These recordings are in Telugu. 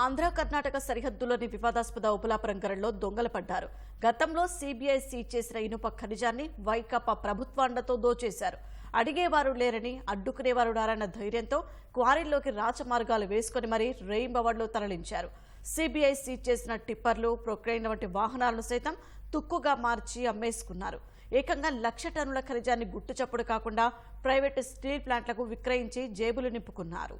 ఆంధ్ర కర్ణాటక సరిహద్దులోని వివాదాస్పద ఉపలాపరంగరంలో దొంగలు పడ్డారు గతంలో సీబీఐ సీజ్ చేసిన ఇనుప ఖనిజాన్ని వైకాపా ప్రభుత్వాండతో దోచేశారు. అడిగేవారు లేరని అడ్డుకునేవారు నారన్న ధైర్యంతో క్వారీల్లోకి రాచమార్గాలు వేసుకుని మరీ రెయింబవడ్లో తరలించారు. సీబీఐ సీజ్ చేసిన టిప్పర్లు ప్రొక్రైన్ వంటి వాహనాలను సైతం తుక్కుగా మార్చి అమ్మేసుకున్నారు. ఏకంగా లక్ష టన్నుల ఖనిజాన్ని గుట్టుచప్పుడు కాకుండా ప్రైవేటు స్టీల్ ప్లాంట్లకు విక్రయించి జేబులు నింపుకున్నారు.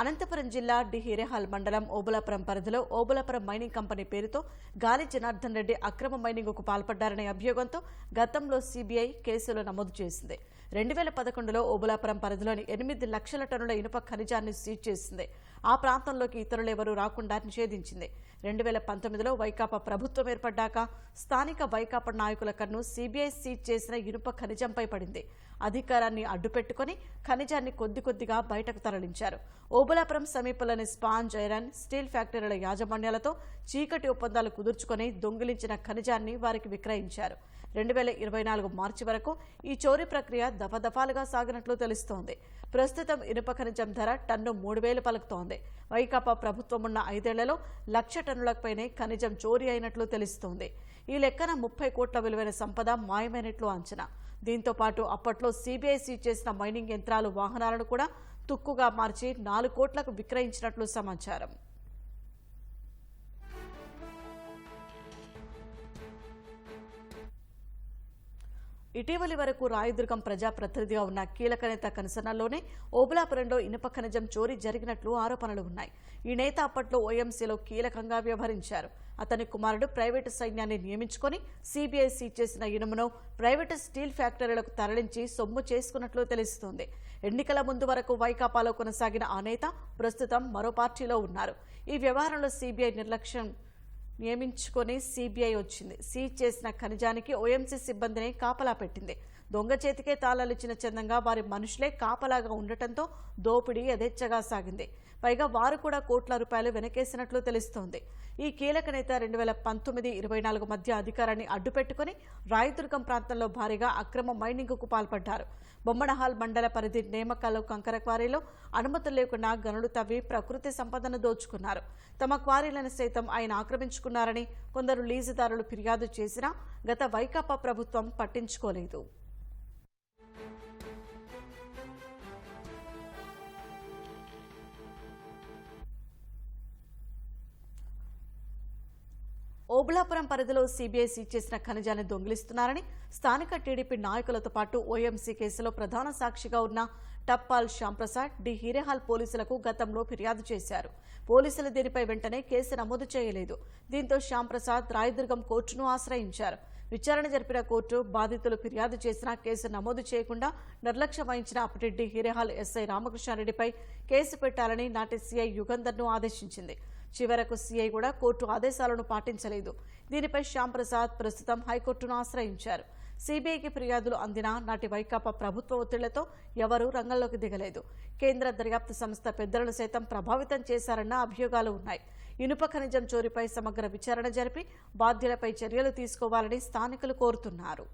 అనంతపురం జిల్లా డిహిరేహాల్ మండలం ఓబులాపురం పరిధిలో ఓబులాపురం మైనింగ్ కంపెనీ పేరుతో గాలి జనార్దన్ రెడ్డి అక్రమ మైనింగ్కు పాల్పడ్డారనే అభియోగంతో గతంలో సీబీఐ కేసులు నమోదు చేసింది. రెండు వేల పదకొండులో ఓబులాపురం పరిధిలోని ఎనిమిది లక్షల టన్నుల ఇనుప ఖనిజాన్ని సీజ్ చేసింది. ఆ ప్రాంతంలోకి ఇతరులెవరూ రాకుండా నిషేధించింది. రెండు వేల పంతొమ్మిదిలో వైకాపా ప్రభుత్వం ఏర్పడ్డాక స్థానిక వైకాపా నాయకుల కన్ను సీబీఐ సీజ్ చేసిన ఇనుప ఖనిజంపై పడింది. అధికారాన్ని అడ్డుపెట్టుకుని ఖనిజాన్ని కొద్ది కొద్దిగా బయటకు తరలించారు. ఓబులాపురం సమీపంలోని స్పాంజ్ ఐరన్ స్టీల్ ఫ్యాక్టరీల యాజమాన్యాలతో చీకటి ఒప్పందాలు కుదుర్చుకొని దొంగిలించిన ఖనిజాన్ని వారికి విక్రయించారు. రెండు వేల ఇరవై నాలుగు మార్చి వరకు ఈ చోరీ ప్రక్రియ దఫదఫాలుగా సాగినట్లు తెలుస్తోంది. ప్రస్తుతం ఇనుప ఖనిజం ధర టన్ను మూడు వేలు పలుకుతోంది. వైకాపా ప్రభుత్వం ఉన్న ఐదేళ్ళలో లక్ష టన్నులపైనే ఖనిజం చోరీ అయినట్లు తెలుస్తోంది. ఈ లెక్కన ముప్పై కోట్ల విలువైన సంపద మాయమైనట్లు అంచనా. దీంతో పాటు అప్పట్లో సీబీఐ చేసిన మైనింగ్ యంత్రాలు వాహనాలను కూడా తుక్కుగా మార్చి నాలుగు కోట్లకు విక్రయించినట్లు సమాచారం. ఇటీవలి వరకు రాయదుర్గం ప్రజాప్రతినిధిగా ఉన్న కీలక నేత కనసనల్లోనే ఓబులాపురంలో ఇనుప ఖనిజం చోరీ జరిగినట్లు ఆరోపణలు ఉన్నాయి. ఈ నేత అప్పట్లో ఓఎంసీలో కీలకంగా వ్యవహరించారు. అతని కుమారుడు ప్రైవేటు సైన్యాన్ని నియమించుకొని సీబీఐ సీజ్ చేసిన ఇనుమును ప్రైవేటు స్టీల్ ఫ్యాక్టరీలకు తరలించి సొమ్ము చేసుకున్నట్లు తెలుస్తోంది. ఎన్నికల ముందు వరకు వైకాపాలో కొనసాగిన ఆ నేత ప్రస్తుతం మరో పార్టీలో ఉన్నారు. ఈ వ్యవహారంలో సీబీఐ నిర్లక్ష్యం నియమించుకొని సీబీఐ వచ్చింది. సీజ్ చేసిన ఖనిజానికి ఓఎంసీ సిబ్బందిని కాపలా పెట్టింది. దొంగ చేతికే తాళాలు ఇచ్చిన చందంగా వారి మనుషులే కాపలాగా ఉండటంతో దోపిడీ యథేచ్ఛగా సాగింది. పైగా వారు కూడా కోట్ల రూపాయలు వెనకేసినట్లు తెలుస్తోంది. ఈ కీలక నేత రెండు వేల పంతొమ్మిది ఇరవై నాలుగు మధ్య అధికారాన్ని అడ్డుపెట్టుకుని రాయదుర్గం ప్రాంతంలో భారీగా అక్రమ మైనింగ్కు పాల్పడ్డారు. బొమ్మడహాల్ మండల పరిధి నేమకాలు కంకర క్వారీలో అనుమతులు లేకుండా గనులు తవ్వి ప్రకృతి సంపదను దోచుకున్నారు. తమ క్వారీలను సైతం ఆయన ఆక్రమించుకున్నారని కొందరు లీజుదారులు ఫిర్యాదు చేసినా గత వైకాపా ప్రభుత్వం పట్టించుకోలేదు. ఓబులాపురం పరిధిలో సీబీఐ సీజ్ చేసిన ఖనిజాన్ని దొంగిలిస్తున్నారని స్థానిక టీడీపీ నాయకులతో పాటు ఓఎంసీ కేసులో ప్రధాన సాక్షిగా ఉన్న టప్పాల్ శ్యాంప్రసాద్ డి హీరేహాల్ పోలీసులకు గతంలో ఫిర్యాదు చేశారు. పోలీసులు దీనిపై వెంటనే కేసు నమోదు చేయలేదు. దీంతో శ్యాంప్రసాద్ రాయదుర్గం కోర్టును ఆశ్రయించారు. విచారణ జరిపిన కోర్టు బాధితులు ఫిర్యాదు చేసినా కేసు నమోదు చేయకుండా నిర్లక్ష్యం వహించిన అప్పటి డి హీరేహాల్ ఎస్ఐ రామకృష్ణారెడ్డిపై కేసు పెట్టాలని నాటి సీఐ యుగంధర్ను ఆదేశించింది. చివరకు సీఐ కూడా కోర్టు ఆదేశాలను పాటించలేదు. దీనిపై శ్యాంప్రసాద్ ప్రస్తుతం హైకోర్టును ఆశ్రయించారు. సీబీఐకి ఫిర్యాదులు అందినా నాటి వైకాపా ప్రభుత్వ ఒత్తిళ్ళతో ఎవరూ రంగంలోకి దిగలేదు. కేంద్ర దర్యాప్తు సంస్థ పెద్దలను సైతం ప్రభావితం చేశారన్న అభియోగాలు ఉన్నాయి. ఇనుప ఖనిజం చోరీపై సమగ్ర విచారణ జరిపి బాధ్యులపై చర్యలు తీసుకోవాలని స్థానికులు కోరుతున్నారు.